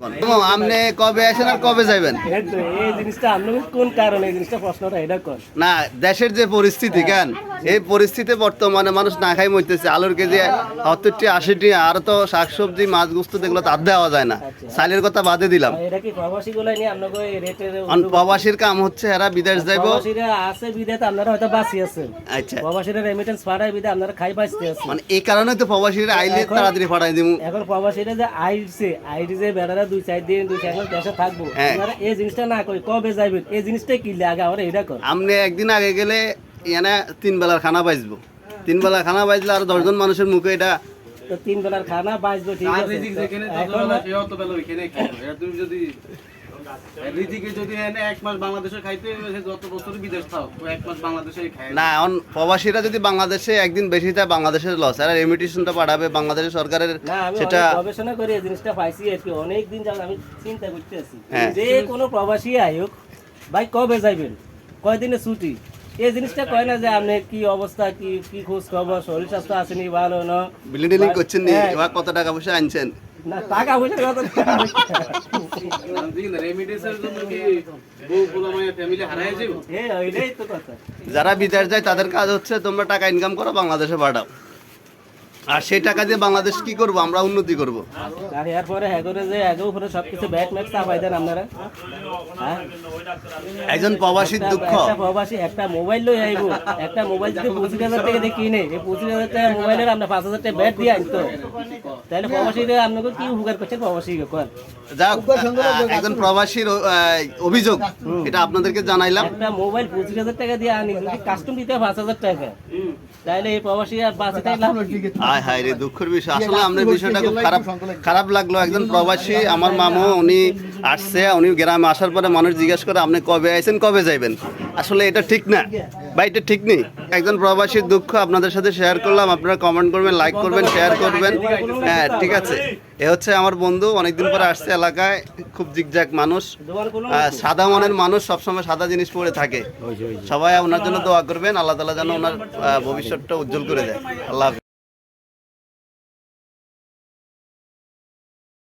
আপনি কবে আসেন আর কবে যাবেন এই জিনিসটা কোন কারণে? এই জিনিসটা প্রশ্নটা এটা না দেশের যে পরিস্থিতি কেন? এই পরিস্থিতি বর্তমানে মানুষ না খাই মরতেছে। আলুর কেজি সত্তরটি আশিটি আর তো শাকসবজি মাছ গুস্ত যেগুলো তার দেওয়া যায় না। সাইলের কথা বাদে দিলাম। প্রবাসীর কাম হচ্ছে এরা বিদেশ যাইব। আছে বিদেতে আপনারা হয়তো বাঁচি আছেন। আচ্ছা। প্রবাসীরা রেমিটেন্স পাঠায় আপনারা খাই বাঁচতে আছেন। মানে এই কারণে তো প্রবাসীরা আইলে তাড়াতাড়ি ফাটাই দিব এখন প্রবাসীরা যে যে বেড়ারা দুই চার দিন দুই চার মাস দেশে থাকব। হ্যাঁ। আপনারা এই জিনিসটা না কই কবে যাইবেন এই জিনিসটাই কিনলে আগে আমার এটা কর। আপনি একদিন আগে গেলে এনে তিন বেলার খানা বাজবো। তিন বেলা খানা বাজলে আর দশজন মানুষের মুখে এটা তো তিন বেলার খানা বাঁচবো ঠিক আছে? এখন যদি এক মাস বাংলাদেশে খাইতে যত বছর বিদেশ থাও এক মাস বাংলাদেশে না এখন প্রবাসীরা যদি বাংলাদেশে একদিন বেশি থাকে বাংলাদেশের লস আর রেমিটেশনটা পাঠাবে বাংলাদেশের সরকারের সেটা গবেষণা করে এই জিনিসটা পাইছি আর কি। অনেক দিন যাবত আমি চিন্তা করতে আছি হ্যাঁ। যে কোনো প্রবাসী আয়োগ ভাই কবে যাইবেন? কয়দিনে ছুটি? এই জিনিসটা কয় না যে আপনি কি অবস্থা কি কি খোঁজ খবর শরীর স্বাস্থ্য আসেনি ভালো না? বিল্ডিং করছেন হ্যাঁ। এবার কত টাকা পয়সা আনছেন? না টাকা পয়সার কথা কথা। যারা বিদেশ যায় তাদের কাজ হচ্ছে তোমরা টাকা ইনকাম করো বাংলাদেশে পাঠাও। আর সেই টাকা দিয়ে বাংলাদেশ কি করব? আমরা উন্নতি করব। আর এরপরে করে যে আগে উপরে সবকিছু ব্যাট ম্যাচ চাপাই দেন আপনারা? হ্যাঁ? একজন প্রবাসীর দুঃখ। একটা প্রবাসী একটা মোবাইল লই আইবো। একটা মোবাইল যদি পঁচিশ হাজার টাকা দিয়ে কিনে এই পঁচিশ হাজার টাকা মোবাইলের পাঁচ হাজার টাকা ব্যাট দিয়ে আনতো। তাহলে প্রবাসীরা আপনাকে কি উপকার করছেন প্রবাসী কর। যাক একজন প্রবাসীর অভিযোগ এটা আপনাদেরকে জানাইলাম। একটা মোবাইল পঁচিশ হাজার টাকা দিয়ে আনি যদি কাস্টম দিতে হয় পাঁচ হাজার টাকা। তাহলে এই প্রবাসী আর বাঁচে তাই হায় হায় রে দুঃখের বিষয়। আসলে আমাদের বিষয়টা খুব খারাপ খারাপ লাগল একজন প্রবাসী। আমার মামু উনি আসছে উনি গ্রামে আসার পরে মানুষ জিজ্ঞেস করে আপনি কবে আইছেন? কবে যাইবেন? আসলে এটা ঠিক না। বা এটা ঠিক নেই। একজন প্রবাসীর দুঃখ আপনাদের সাথে শেয়ার করলাম। আপনারা কমেন্ট করবেন লাইক করবেন শেয়ার করবেন। হ্যাঁ ঠিক আছে। এ হচ্ছে আমার বন্ধু, অনেকদিন পরে আসছে এলাকায়। খুব জিগজাক মানুষ। সাদা মনের মানুষ, সবসময় সাদা জিনিস পরে থাকে। সবাই ওনার জন্য দোয়া করবেন। আল্লাহ তালা যেন ওনার ভবিষ্যৎটা উজ্জ্বল করে দেয়। আল্লাহ